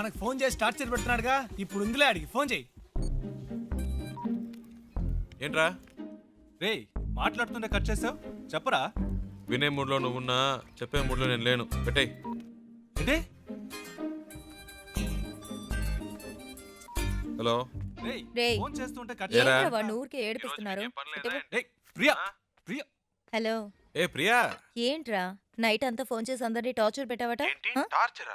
మనకు ఫోన్ చేసి టార్చర్ పెడుతున్నాడుగా ఇప్పుడు ఉందిలే అడిగి ఫోన్ చేయి. ఏంట్రా? రేయ్ మాట్లాడుతుంటే కట్ చేసావు? చెప్పరా? వినే మూడ్లో నువ్వున్నా చెప్పే మూడ్లో నేను లేను. పెట్టేయ్. ఏంటి? హలో? రేయ్ రేయ్. ఫోన్ చేస్తుంటే కట్ ఏరా? ఏంట్రా వాడిని ఊరికే ఏడిపిస్తున్నారు? ఇటు- రేయ్ ప్రియా ప్రియా. హలో. ఏ ప్రియా? ఏంట్రా? నైట్ అంతా ఫోన్ చేసి అందరినీ టార్చర్ పెట్టావట? ఆ? టార్చరా?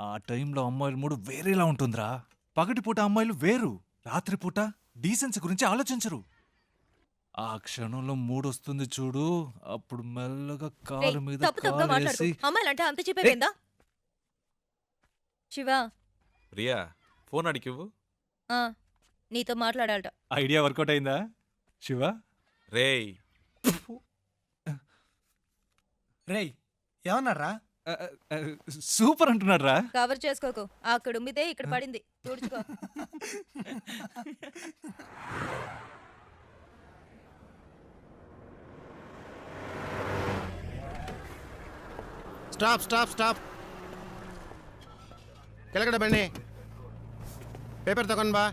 ఆ టైంలో అమ్మాయిల మూడు వేరేలా ఉంటుందిరా. పగటిపూట అమ్మాయిలు వేరు రాత్రిపూట డీసెన్సీ గురించి ఆలోచించరు. ఆ క్షణంలో మూడు వస్తుంది చూడు అప్పుడు మెల్లగా కాలు మీద తప్పు తప్పుగా మాట్లాడుకో. కాలేసి అమ్మాయిలంటే అంత చెప్పేవేందా శివ. ప్రియా ఫోన్ అడిగివ్వు. ఆ, నీతో మాట్లాడాలట. ఐడియా వర్కౌట్ అయిందా? శివ? రేయ్. రేయ్ ఏమన్నారా? సూపర్ అంటున్నారా రా కవర్ చేసుకోకు. అక్కడ ఉమ్మితే ఇక్కడ పడింది. తుడుచుకో. Stop stop stop. కిలకడ బండి. పేపర్ తగ్గండి బా.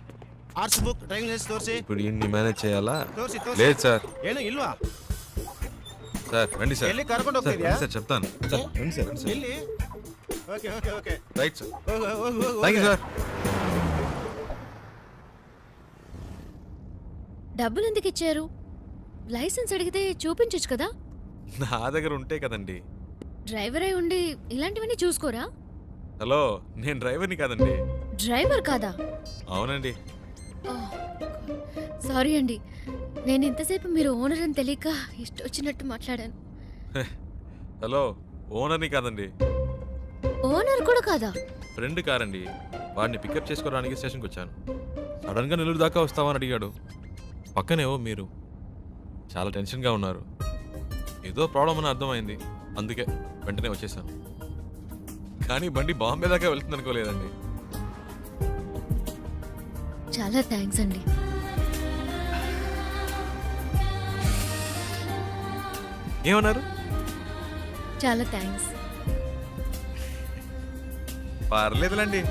ఆర్ట్స్ బుక్ డ్రైవింగ్ లైసెన్స్ తోర్సి ఇప్పుడు ఇన్ని మేనేజ్ చేయాలా? తోర్సి లేదు సార్. ఏను ఇల్వా? సార్ రండి సార్. రండి సార్ చెప్తాను. Okay okay okay. Right sir. డబ్బులు ఎందుకు ఇచ్చారు? లైసెన్స్ అడిగితే చూపించొచ్చు కదా? నా దగ్గర ఉంటే కదండి. డ్రైవర్ అయి ఉండి ఇలాంటివన్నీ చూసుకోరా? హలో నేను డ్రైవర్ని కాదండి. డ్రైవర్ కాదా? అవునండి. సారీ అండి. నేను ఇంతసేపు మీరు ఓనర్ అని తెలియక ఇష్టం వచ్చినట్టు మాట్లాడాను. హలో ఓనర్ని కాదండి. ఓనర్ కూడా కాదా? ఫ్రెండ్ కారండి. వాడిని పికప్ చేసుకోవడానికి స్టేషన్కి వచ్చాను. సడన్గా నెల్లూరు దాకా వస్తావని అడిగాడు. పక్కనేవో మీరు. చాలా టెన్షన్గా ఉన్నారు. ఏదో ప్రాబ్లం అని అర్థమైంది. అందుకే వెంటనే వచ్చేసాను. కానీ బండి బాంబే దాకా వెళ్తుంది అనుకోలేదండి చాలా థ్యాంక్స్ అండి. ఏమన్నారు? చాలా థ్యాంక్స్ పర్లేదులండి.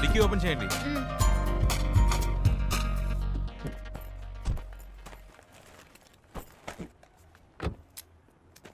డిక్కీ ఓపెన్ చేయండి.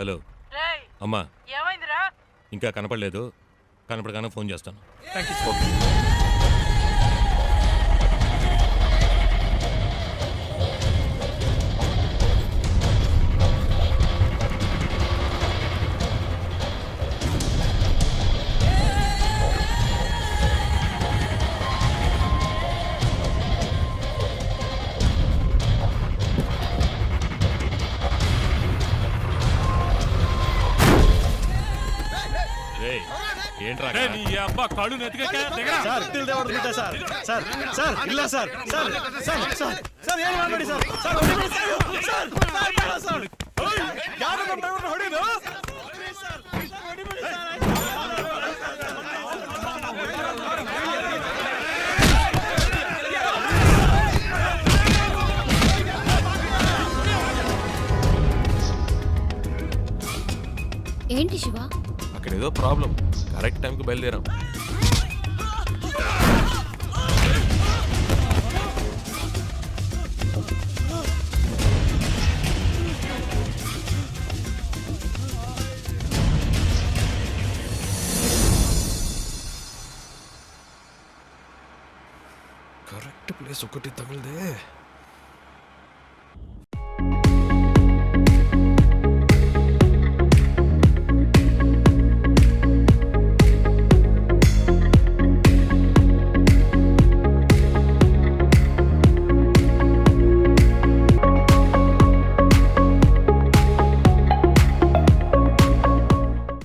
హలో. అమ్మా. ఇంకా కనపడలేదు. కనపడగానే ఫోన్ చేస్తాను. రేయ్, ఏంట్రా అక్కడ? సార్ తిల్ దేవడుకుంటా సార్ సార్ సార్ ಇಲ್ಲ sir sir sir sir sir ಏನು ಮಾಡಬೇಡಿ sir sir ಹೊಡಿಬೇಡಿ sir sir sir ಬೇಡ ಸರ್ ಯಾರು ನಮ್ಮ ಡ್ರೈವರ್ ಹೊಡಿದು ఏదో ప్రాబ్లం కరెక్ట్ టైంకి బయలుదేరాం కరెక్ట్ ప్లేస్ ఒకటి తగిలిదే